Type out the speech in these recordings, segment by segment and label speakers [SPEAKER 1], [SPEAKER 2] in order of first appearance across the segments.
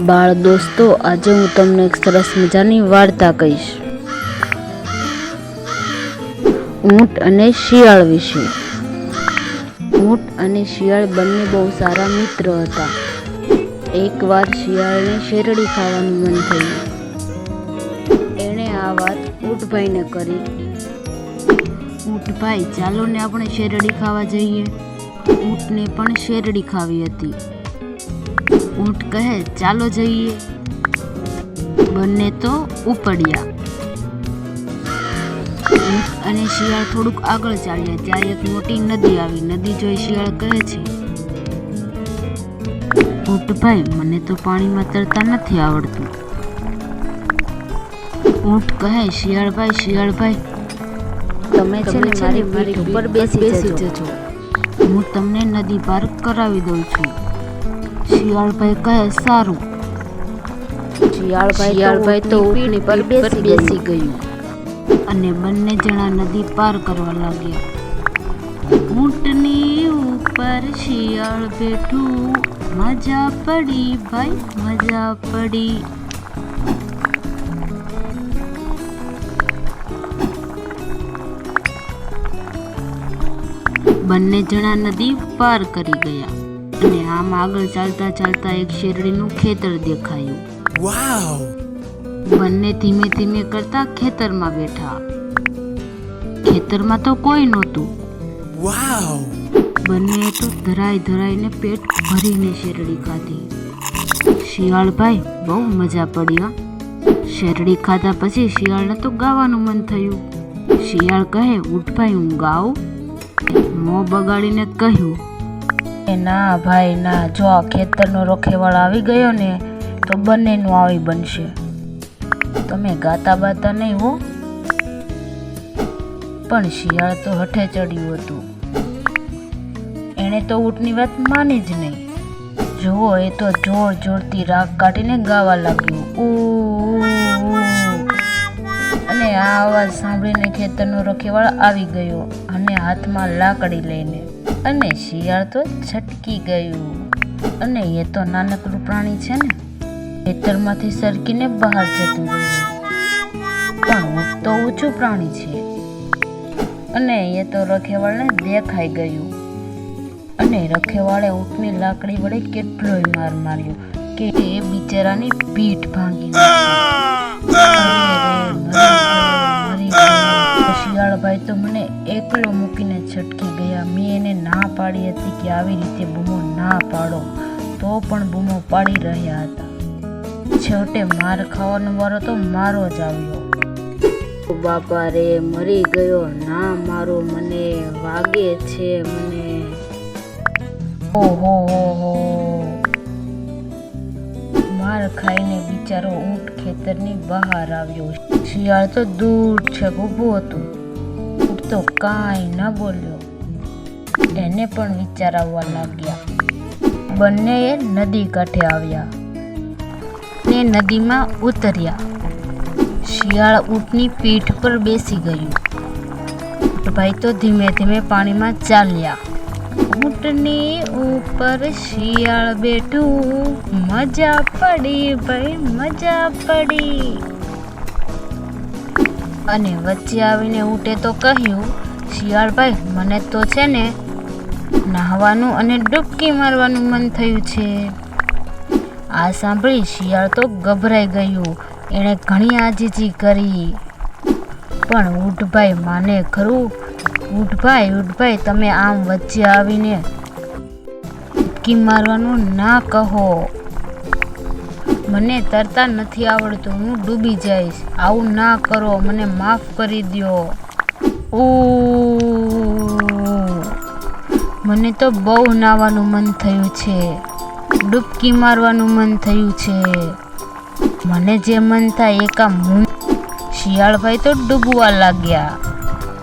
[SPEAKER 1] બાળ દોસ્તો, આજે હું તમને એક સરસ મજાની વાર્તા કહીશ. ઊંટ અને શિયાળ વિશે. ઊંટ અને શિયાળ બંને બહુ સારા મિત્ર હતા. એકવાર શિયાળને શેરડી ખાવાનું મન થયું. એણે આ વાત ઊંટભાઈને કરી. ઊંટભાઈ, ચાલો ને આપણે શેરડી ખાવા જઈએ. ઊંટને પણ શેરડી ખાવી હતી. ઊંટ કહે ચાલો જઈએ. બંને તો ઉપડ્યા. ઊંટ અને શિયાળ થોડુંક આગળ ચાલ્યા. ત્યાં એક મોટી નદી આવી. નદી જોઈ શિયાળ કહે છે ઊંટભાઈ મને તો પાણીમાં તરતા નથી આવડતું. ઊંટ કહે શિયાળભાઈ શિયાળભાઈ તમે છે ને મારી પીઠ ઉપર બેસી જજો. હું તમને નદી પાર કરાવી દઉં છું. શિયાળભાઈ કહે સારું. શિયાળભાઈ શિયાળભાઈ તો ઊંટની પર બેસી બેસી ગયું. અને બંને જણા નદી પાર કરવા લાગ્યા. ઊંટની ઉપર શિયાળ બેઠું. મજા પડી ભાઈ મજા પડી. બંને જણા નદી પાર કરી ગયા. અને આમ આગળ ચાલતા ચાલતા એક શેરડીનું ખેતર દેખાયું.
[SPEAKER 2] વાવ!
[SPEAKER 1] બંને ધીમે ધીમે કરતા ખેતરમાં બેઠા. ખેતરમાં તો કોઈ નહોતું.
[SPEAKER 2] વાવ!
[SPEAKER 1] બંને તો ધરાઈ ધરાઈને પેટ ભરીને શેરડી ખાધી. શિયાળભાઈ બહુ મજા પડી હા. શેરડી ખાધા પછી શિયાળને તો ગાવાનું મન થયું. શિયાળ કહે ઉઠભાઈ હું ગાઉં મોં બગાડીને કહ્યું એ ના ભાઈ, ના. જો આ ખેતરનો રોખેવાળ આવી ગયો ને, તો બંનેનું આવી બનશે. તમે ગાતા બાતા નહીં હો. પણ શિયાળ તો હઠે ચડ્યું હતું. એણે તો ઊંટની વાત માની જ નહીં. જુઓ, એ તો જોર જોરથી રાગ કાઢીને ગાવા લાગ્યું. ઉ. અને આ અવાજ સાંભળીને ખેતરનો રખેવાળ આવી ગયો અને હાથમાં લાકડી લઈને. અને શિયાળ તો છટકી ગયું અને એ તો નાનકડું પ્રાણી છે ને ખેતરમાંથી સરકીને બહાર જતું રહ્યું પણ ઊંટ તો ઊંચું પ્રાણી છે અને એ તો રખેવાળને દેખાઈ ગયું અને રખેવાળે ઊંટની લાકડી વડે કેટલોય માર માર્યો કે એ બિચારાની પીઠ ભાંગી. શિયાળભાઈ તો મને એકલો મૂકીને છટકી ગયા. મેં એને ના પાડી હતી કે આવી રીતે બૂમો ના પાડો. તો પણ બૂમો પાડી રહ્યા હતા. છેવટે માર ખાવાનો વારો તો મારો જ આવ્યો. બાપા રે, મરી ગયો. ના, મારો મને વાગે છે મને. ઓહો હો. માર ખાઈને બિચારો ઊંટ ખેતરની બહાર આવ્યો. શિયાળ તો દૂર છે, ઊભું હતું. તો કાંઈ ન બોલ્યો. એને પણ વિચાર આવવા લાગ્યા. બંનેએ નદી કાંઠે આવ્યા. ને નદીમાં ઉતર્યા. શિયાળ ઊંટની પીઠ પર બેસી ગયું. ભાઈ તો ધીમે ધીમે પાણીમાં ચાલ્યા. ઊંટની ઉપર શિયાળ બેઠું. મજા પડી ભાઈ, મજા પડી. અને વચ્ચે આવીને ઊંટે તો કહ્યું, શિયાળભાઈ, મને તો છે ને નાહવાનું અને ડૂબકી મારવાનું મન થયું છે. આ સાંભળી શિયાળ તો ગભરાઈ ગયું. એણે ઘણી આજીજી કરી. પણ ઊંટભાઈ, માને ખરું? ઊંટભાઈ ઊંટભાઈ, તમે આમ વચ્ચે આવીને ડૂબકી મારવાનું ના કહો. મને તરતા નથી આવડતું, હું ડૂબી જઈશ. આવું ના કરો, મને માફ કરી દ્યો. ઓ મને તો બહુ નાવાનું મન થયું છે. ડૂબકી મારવાનું મન થયું છે. મને જે મન થાય એ કામ હું શિયાળભાઈ તો ડૂબવા લાગ્યા.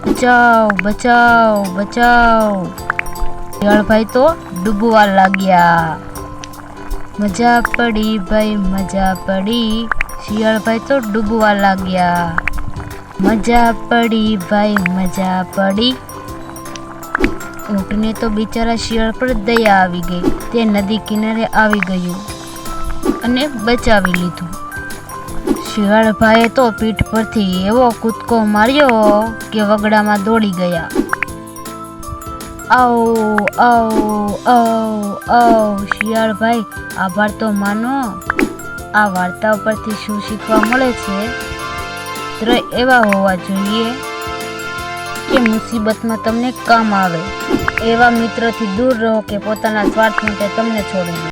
[SPEAKER 1] બચાવ બચાવ બચાવ. શિયાળભાઈ તો ડૂબવા લાગ્યા. મજા પડી ભાઈ, મજા પડી. શિયાળભાઈ તો ડૂબવા લાગ્યા. મજા પડી ભાઈ, મજા પડી. ઊંટને તો બિચારા શિયાળ પર દયા આવી ગઈ. તે નદી કિનારે આવી ગયું અને બચાવી લીધું. શિયાળભાઈએ તો પીઠ પરથી એવો કૂદકો માર્યો કે વગડામાં દોડી ગયા. આવ આવ ઓ ઓ શિયાળભાઈ, આભાર તો માનો. આ વાર્તા પરથી શું શીખવા મળે છે? મિત્ર એવા હોવા જોઈએ કે મુસીબતમાં તમને કામ આવે. એવા મિત્રથી દૂર રહો કે પોતાના સ્વાર્થ માટે તમને છોડી.